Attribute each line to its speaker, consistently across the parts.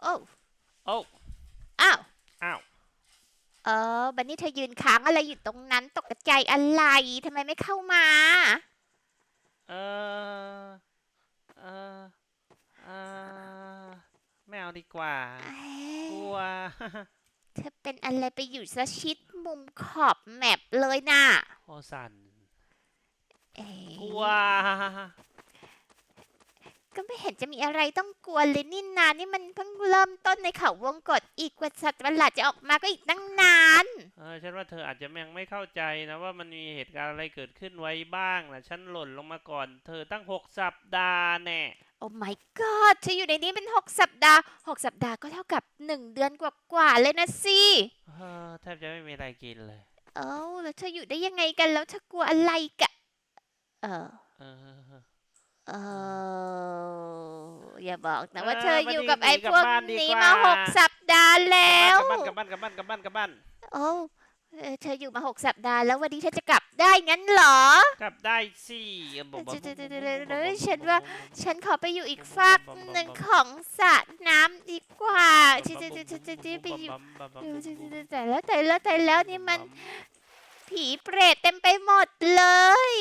Speaker 1: โอ้
Speaker 2: โอ้
Speaker 1: อ้าว
Speaker 2: อ้าว
Speaker 1: เออ บันนี่เธอยืนค้างอะไรอยู่ตรงนั้นตกใจอะไรทำไมไม่เข้ามา
Speaker 2: เออ เออ เออไม่เอาดีกว่า
Speaker 1: เอ๊
Speaker 2: กลัะว
Speaker 1: เธอเป็นอะไรไปอยู่ซะชิดมุมขอบแมปเลยน่ะ
Speaker 2: โอสัน
Speaker 1: เอ๊ะ
Speaker 2: กลัว
Speaker 1: ก็ไม่เห็นจะมีอะไรต้องกลัวเลยนี่นานี่มันเพิ่งเริ่มต้นในเขาวงกฏอีกกว่าสัตว์ประหลาดจะออกมาก็อีกตั้งนาน
Speaker 2: เออฉันว่าเธออาจจะยังไม่เข้าใจนะว่ามันมีเหตุการณ์อะไรเกิดขึ้นไว้บ้างนะฉันหล่นลงมาก่อน เธอตั้งหกสัปดาห์แน่
Speaker 1: โอ้ my god เธออยู่ในนี้เป็นหกสัปดาห์หกสัปดาห์ก็เท่ากับหนึ่งเดือนกว่าๆเลยนะสิ
Speaker 2: เออแทบจะไม่มีอะไรกินเลย
Speaker 1: เอ้าแล้วเธออยู่ได้ยังไงกันแล้วเธอกลัวอะไรกะ เออ
Speaker 2: เออ
Speaker 1: เอออย่าบอกนะว่า
Speaker 2: เออ
Speaker 1: เธออยู่กับ
Speaker 2: วันนี้
Speaker 1: ไอ้พวก
Speaker 2: กลับบ้านดี
Speaker 1: นี้
Speaker 2: กว่า
Speaker 1: มาหกสัปดาห์แล้ว
Speaker 2: กลับบ้านกลับบ้านกลับบ้านกลับบ้านกลับบ้านกลับบ้าน
Speaker 1: โอ้เออเธออยู่มาหกสัปดาห์แล้ววันนี้เธอจะกลับได้งั้นเหรอ
Speaker 2: กลับได้สิบอก
Speaker 1: เดี๋ยวๆๆๆๆฉันว่าฉันขอไปอยู่อีกฝากหนึ่งของสระน้ำดีกว่าจะจะจะจะจะไปอยู่แต่แล้วแต่แล้วแต่แล้วนี่มันผีเปรตเต็มไปหมดเลย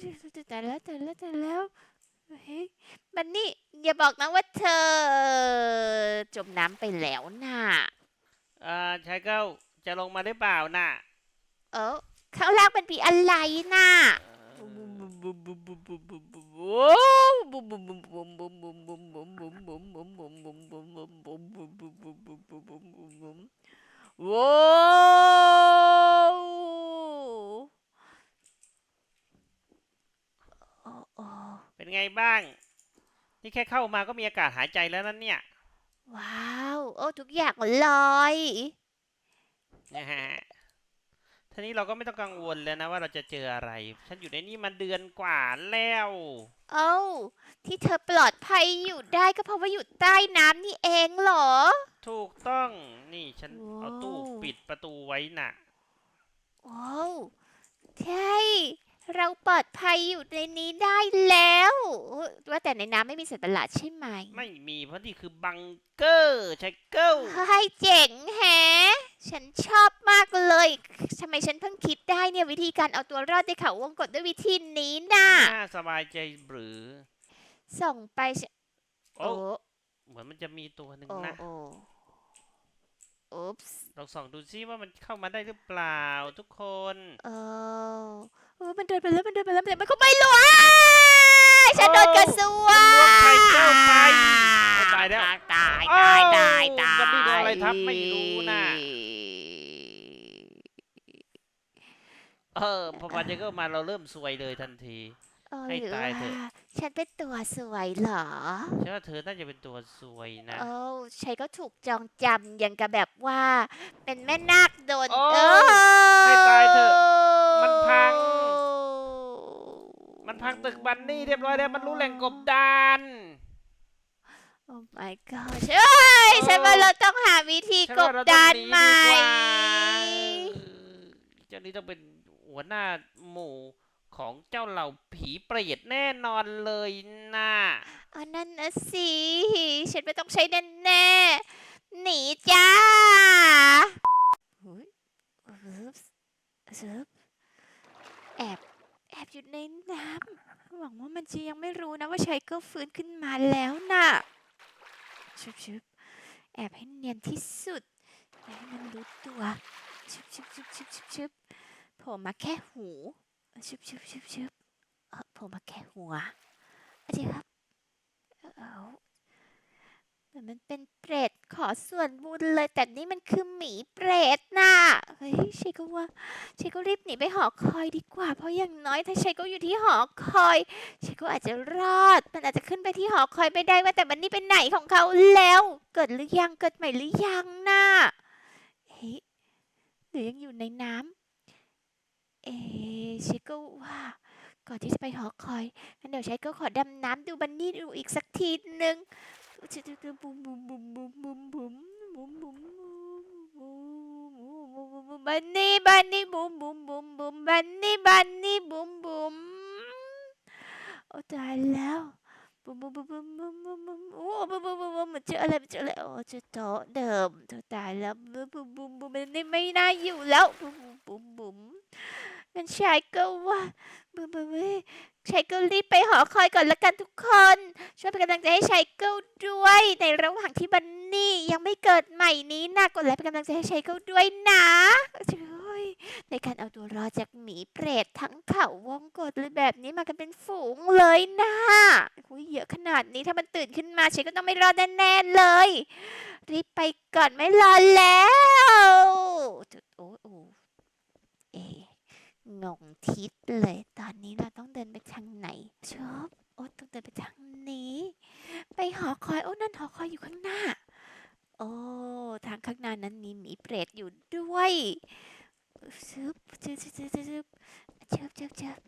Speaker 1: แต่แล้วแต่แล้วแต่แล้วเฮ้ยมันนี่อย่าบอกนะว่าเธอ จมน้ำไปแล้วน่ะ
Speaker 2: อ่าชายเก้าจะลงมาหรือเปล่าน่ะ
Speaker 1: เออข้างล่างเป็นผีอะไรน่ะว้าวโอ้โอ้
Speaker 2: เป็นไงบ้าง นี่แค่เข้ามาก็มีอากาศหายใจแล้วนั่นเนี่ย
Speaker 1: ว้าว โอ้ ทุกอย่างลอย
Speaker 2: นะฮะทีนี้เราก็ไม่ต้องกังวลแล้วนะว่าเราจะเจออะไร ฉันอยู่ในนี้มาเดือนกว่าแล้ว
Speaker 1: เอ้า ที่เธอปลอดภัยอยู่ได้ก็เพราะว่าอยู่ใต้น้ำนี่เองเหรอ
Speaker 2: ถูกต้อง นี่ฉันเอาตู้
Speaker 1: ว้าว
Speaker 2: ปิดประตูไว้น่ะ
Speaker 1: ว้าวใช่ เราปลอดภัยอยู่ในนี้ได้แล้ว ว่าแต่ในน้ำไม่มีสัตว์ประหลาดใช่ไหม
Speaker 2: ไม่มีเพราะนี่คือบังเกอร์ชายเก้า
Speaker 1: ให้เจ๋งแฮะ ฉันชอบมากเลยทำไมฉันเพิ่งคิดได้เนี่ยวิธีการเอาตัวรอดในเขาวงกฏด้วยวิธีนี้น่ะ
Speaker 2: น่าสบายใจหรือ
Speaker 1: ส่งไปฉัน
Speaker 2: โอ้
Speaker 1: โอ้
Speaker 2: เหมือนมันจะมีตัวหนึ่ง
Speaker 1: โอ้
Speaker 2: นะ
Speaker 1: โอ้ อุ๊ปส์
Speaker 2: เราส่องดูซิว่ามันเข้ามาได้หรือเปล่าทุกคน
Speaker 1: เออเออมันเดินไปแล้วมันเดินไปแล้วมันเดินไปเขาไม่รู้อะฉันโดนกระซว
Speaker 2: มัน
Speaker 1: ง
Speaker 2: ล้วงไข่เจ้าไปโอ้ตายแล้ว
Speaker 1: ตาย
Speaker 2: โอ้
Speaker 1: ตายตายตาย
Speaker 2: วันนี้โดนอะไรทับไม่รู้น่ะเออพอมาเจอก็มาเราเริ่มซวยเลยทันที
Speaker 1: เออ
Speaker 2: ให้
Speaker 1: หรือ
Speaker 2: ตายเถอะ
Speaker 1: ว่าฉันเป็นตัวสวยเหรอ
Speaker 2: ฉันว่าเธอน่าจะเป็นตัวซวยนะ
Speaker 1: โอ้ชัยก็ถูกจองจำอย่างกับแบบว่า เป็นแม่นาคโดน
Speaker 2: โอ้
Speaker 1: เออ
Speaker 2: ให้ตายเถอะมันพัง มันพังตึกบันนี่เรียบร้อยแล้วมันรู้แหล่งกบดาน
Speaker 1: โอ้ my god เอ้ยฉันว่าเราต้องหาวิธี
Speaker 2: ฉัน
Speaker 1: ก
Speaker 2: ว่า
Speaker 1: บ
Speaker 2: เราต้อง
Speaker 1: ดาน
Speaker 2: หนี
Speaker 1: ใหม่
Speaker 2: ดีกว่าเออเจ้านี้ต้องเป็นหัวหน้าหมู่ ของเจ้าเหล่าผีเปรตแน่นอนเลยนะ
Speaker 1: อันนั้นนะสิ ฉันไม่ต้องใช้แน่แน่หนีจ้าฮุยอึ๊บอึ๊บแอบแอบอยู่ในน้ำหวังว่ามันจะยังไม่รู้นะว่าชัยก็ฟื้นขึ้นมาแล้วน่ะชุบชุบแอบให้เนียนที่สุดให้มันรู้ตัวชุบชุบชุบชุบชุบชุบโผล่มาแค่หู ชุบชุบชุบชุบเออผล่มาแค่หัวอาจารย์ครับเอาเหมือนมันเป็นเปรตขอส่วนบุญเลย แต่นี่มันคือหมีเปรตน่ะเฮ้ยชัยก็ว่าชัยก็รีบหนีไปหอคอยดีกว่า เพราะอย่างน้อยถ้าชัยก็อยู่ที่หอคอยชัยก็อาจจะรอด มันอาจจะขึ้นไปที่หอคอยไม่ได้ว่าแต่มันนี่เป็นไหนของเขาแล้ว เกิดหรือยังเกิดใหม่หรือยังน่ะเฮ้ยหรือยังอยู่ในน้ำ เอ๊ะชัยก็ว่า ก่อนที่จะไปหอคอยงั้นเดี๋ยวใช้ก็ขอดำน้ำดูบันนี่ดูอีกสักทีหนึ่งบุมบุมบุมบุมบุมบุมบุมบุมบุมบันนี่บันนี่บุมบุมบุมบุมบันนี่บันนี่บุมบุมโอ้ตายแล้วบุมบุมบุมบุมบุมบุมบุมโอ้บุมบุมบุมบุมมันเจออะไรมันเจออะไรโอ้เจอโต๊ะเดิมเธอตายแล้วบุมบุมบุมบุมมันนี่ไม่น่าอยู่แล้วบุมบุ้มบุ้มบุ้ม งั้นชายก็ว่าบุ้บุ้บุ้มชายก็รีบไปหอคอยก่อนละกันทุกคน ช่วยเป็นกำลังใจให้ชายเก้าด้วย ในระหว่างที่บันนี่ยังไม่เกิดใหม่นี้นะกดไลค์เป็นกำลังใจให้ชายเก้าด้วยนะช่วยในการเอาตัวรอดจากหมีเปรตทั้งเขาวงกดเลยแบบนี้มากันเป็นฝูงเลยนะอุยเยอะขนาดนี้ถ้ามันตื่นขึ้นมาชายก็ต้องไม่รอดแน่ๆเลย รีบไปก่อนไม่รอแล้วโอ้โงงทิศเลย ตอนนี้เราต้องเดินไปทางไหนชอบโอ้ต้องเดินไปทางนี้ ไปหอคอย โอ้นั่นหอคอยอยู่ข้างหน้า โอ้ทางข้างหน้านั้นมีหมีเปรตอยู่ด้วยซึบซึบซึบซึบซึบซึบเชิบชิบ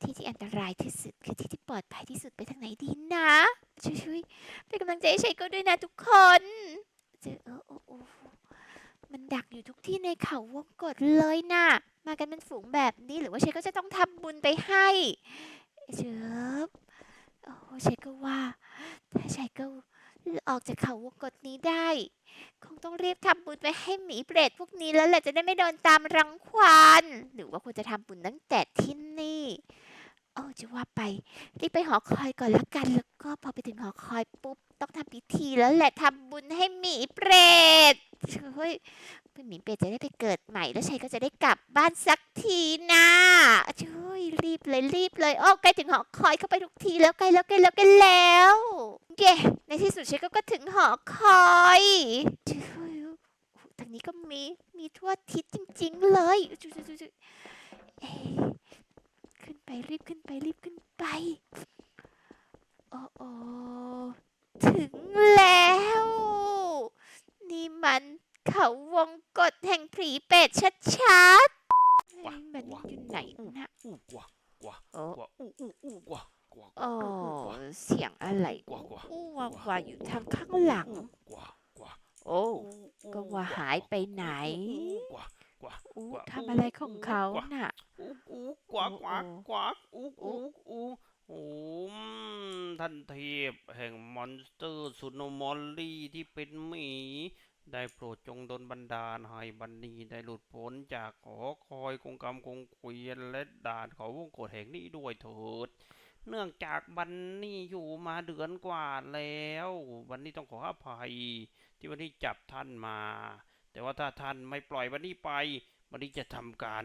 Speaker 1: ที่ที่อันตรายที่สุดคือที่ที่ปลอดภัยที่สุดไปทางไหนดีนะช่วยช่วยเป็นกำลังใจให้ชัยก็ด้วยนะทุกคนเจอโอ้โอ้ มันดักอยู่ทุกที่ในเขาวงกดเลยนะมากันเป็นฝูงแบบนี้หรือว่าเชก็จะต้องทำบุญไปให้เชิบโอ้ชก็ว่า ถ้าชายก็ออกจากเขาวงกฏนี้ได้ คงต้องรีบทำบุญไปให้หมีเปรตพวกนี้แล้วแหละจะได้ไม่โดนตามรังควานหรือว่าควรจะทำบุญตั้งแต่ที่นี่โอ้จะว่าไปรีบไปหอคอยก่อนละกัน แล้วก็พอไปถึงหอคอยปุ๊บ ต้องทำพิธีแล้วแหละทำบุญให้หมีเปรต เฮ้ยหมีเปรตจะได้ไปเกิดใหม่แล้วชัยก็จะได้กลับบ้านสักทีนะช่วยรีบเลยรีบเลยโอ้ใกล้ถึงหอคอยเข้าไปทุกทีแล้วใกล้แล้วใกล้แล้วใกล้แล้วเย้ในที่สุดชัยก็ก็ถึงหอคอยช่วยอ้โหทางนี้ก็มีมีทั่วทิศจริง ๆ เลยจุ๊ๆๆๆเอ๊ขึ้นไปรีบขึ้นไปรีบขึ้นไปโอ้โอถึงแล้ว นี่มันเขาวงกฏแห่งผีเป็ดชัดๆ
Speaker 2: ว้า
Speaker 1: มัน
Speaker 2: ว้า
Speaker 1: อยู่ไหนนะ
Speaker 2: อู้กว่า
Speaker 1: โอ้
Speaker 2: กว่าอู้อู้อู้กว่ากว่า
Speaker 1: โอ้เสียงอะไร
Speaker 2: กว่ากว่า
Speaker 1: อู้วาวาอยู่ทางข้างหลัง
Speaker 2: กว่ากว่า
Speaker 1: โอ้ก็ว่าหายไปไหน
Speaker 2: กว่ากว่า
Speaker 1: อู้
Speaker 2: กว่า
Speaker 1: ทำอะไรของเขา
Speaker 2: กว่า
Speaker 1: น่ะ
Speaker 2: อู้อู้กว่ากว่า
Speaker 1: โอ้
Speaker 2: กว่าอู้
Speaker 1: โอ้
Speaker 2: อู้อู้โอ้ม ท่านเทพแห่งมอนสเตอร์สุนมอลลี่ที่เป็นหมี ได้โปรดจงดลบันดาลให้บันนีได้หลุดพ้นจากหอคอยกงกรรมกงเกวียนและด่านเขาวงกฏแห่งนี้ด้วยเถิด เนื่องจากบันนี่อยู่มาเดือนกว่าแล้ว บันนี่ต้องขออภัย ที่วันนี้จับท่านมา แต่ว่าถ้าท่านไม่ปล่อยบันนี่ไป บันนี่จะทำการ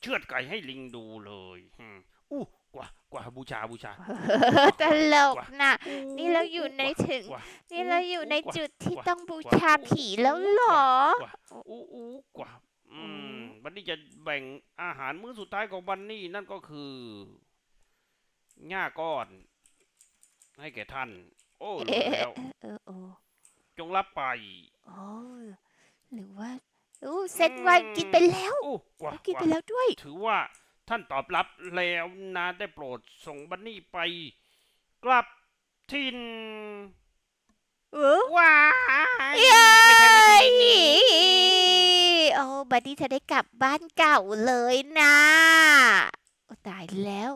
Speaker 2: เชือดไก่ให้ลิงดูเลยอืมอู้ กว่ากว่าบูชาบูชา
Speaker 1: ตลก
Speaker 2: กว่า
Speaker 1: น่ะ
Speaker 2: อู้
Speaker 1: นี่เราอยู่ใน
Speaker 2: กว่
Speaker 1: ถึง
Speaker 2: กว่า
Speaker 1: นี่เราอยู่ใน
Speaker 2: กว่า
Speaker 1: จุดที่
Speaker 2: กว่า
Speaker 1: ต้องบู
Speaker 2: กว่า
Speaker 1: ชาผีแล้วเหรอ
Speaker 2: กว่าอู้อู้กว่าอื
Speaker 1: อื
Speaker 2: ม
Speaker 1: ม
Speaker 2: บันนี่จะแบ่งอาหารมื้อสุดท้ายของบันนี่นั่นก็คือหญ้าก้อน ให้แก่ท่าน โอ้รู้
Speaker 1: เอ๊ะ
Speaker 2: แล้ว
Speaker 1: เออโอ้
Speaker 2: จงรับไป
Speaker 1: โอ้หรือว่าอู้เซตไวน์กินไปแล้ว
Speaker 2: โอ้กว่า
Speaker 1: กิน
Speaker 2: ก
Speaker 1: ไป
Speaker 2: ว่า
Speaker 1: แล้วด้วย
Speaker 2: ถือว่า ท่านตอบรับแล้วนะได้โปรดส่งบันนี่ไป กลับทิน
Speaker 1: เออ
Speaker 2: ว้าย
Speaker 1: เย้
Speaker 2: ไม่ใช่วิธีนี้
Speaker 1: โอ้บัดดี้เธอได้กลับบ้านเก่าเลยนะโอ้ตายแล้ว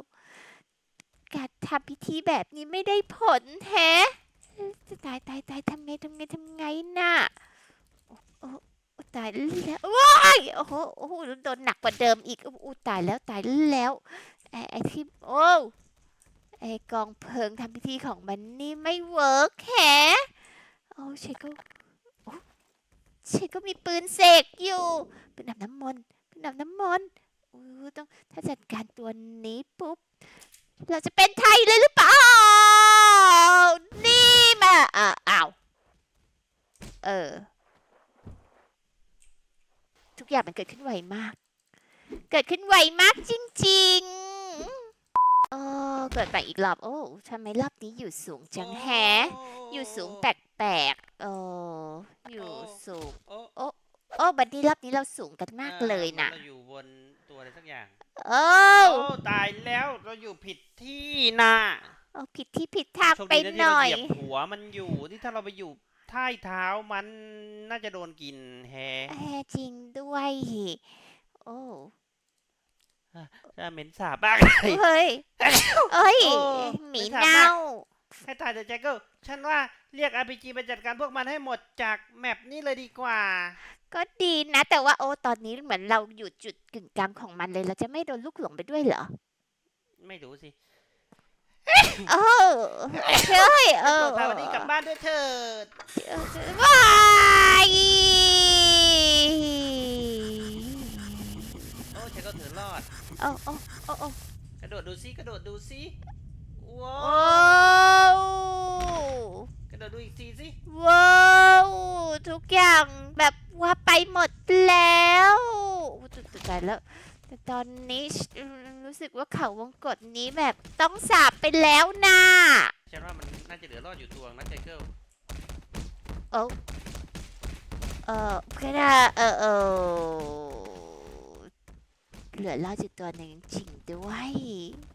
Speaker 1: การทำพิธีแบบนี้ไม่ได้ผลแฮะจะตายตายตายทำไงทำไงทำไงน่ะโอ้โอ้โอ้ ตายแล้วว้ายโอ้โหโอ้โหโดนหนักกว่าเดิมอีกอ้โอ้ตายแล้วตายแล้วไอ้ไอ้ที่โอ้ไอ้กองเพลิงทำพิธีของมันนี่ไม่เวิร์กแฮะโอ้เชก็เชก็มีปืนเสกอยู่ปืนดับน้ำมนต์ปืนดับน้ำมนต์อู้ต้องถ้าจัดการตัวนี้ปุ๊บเราจะเป็นไทยเลยหรือเปล่า นี่มาอ่าอ้าว เออ ทุก อย่างมันเกิดขึ้นไวมาก เกิดขึ้นไวมากจริงๆ โอ้เกิดไปอีกรอบ โอ้ทำไมรอบนี้อยู่สูงจังแฮะ อยู่สูงแปลกๆโอ้อยู่สูง
Speaker 2: โอ้
Speaker 1: โอ้บัดนี้รอบนี้เราสูงกันมากเลยนะ
Speaker 2: เราอยู่บนตัวอะไรสักอย่าง
Speaker 1: โอ้
Speaker 2: โอ้ตายแล้วเราอยู่ผิดที่นะ
Speaker 1: โอ้ผิดที่ผิดทาง
Speaker 2: โชค
Speaker 1: ไป
Speaker 2: ดีนะ
Speaker 1: ห
Speaker 2: ที่เรา
Speaker 1: น่อย
Speaker 2: เหยียบหัวมันอยู่ที่ถ้าเราไปอยู่ ท้ายเท้ามันน่าจะโดนกินแฮะ
Speaker 1: แอร์จริงด้วย โอ้
Speaker 2: จะเหม็นสาบบ้าง
Speaker 1: เฮ้ย เอ้ย
Speaker 2: โอ้
Speaker 1: หมี
Speaker 2: ไม่ทำ
Speaker 1: เน่า
Speaker 2: อะให้ตายเถอะแจ็คเกิลฉันว่าเรียก RPG ไปจัดการพวกมันให้หมดจากแมปนี้เลยดีกว่า
Speaker 1: ก็ดีนะ แต่ว่าโอ้ตอนนี้เหมือนเราอยู่จุดกึ่งกลางของมันเลย เราจะไม่โดนลูกหลงไปด้วยเหรอ
Speaker 2: ไม่รู้สิ
Speaker 1: โอ้เฮ้ยเอ
Speaker 2: โปร
Speaker 1: อ
Speaker 2: ดพาวันนี้กลั บ้านด้วยเถิด
Speaker 1: ว้าย
Speaker 2: โอ้แจ็คเกิลถือรอด
Speaker 1: โอ้โอ้โอ้โอ้
Speaker 2: กระโดดดูซิกระโดดดูซิว้า
Speaker 1: โอ้
Speaker 2: วกระโดดดูอีกทีสิ
Speaker 1: ว้าวทุกอย่างแบบว่าไปหมดแล้วจุดใจแล้ว แต่ตอนนี้อืมรู้สึกว่าเขาวงกฏนี้แบบต้องสาบไปแล้วนะ
Speaker 2: ฉันว่ามันน่าจะเหลือรอดอยู่ตัวนะแจ็คเกิล
Speaker 1: โอ้เออก็ได้เออเออเหลือรอดอยู่ตัวหนึ่งจริงด้วย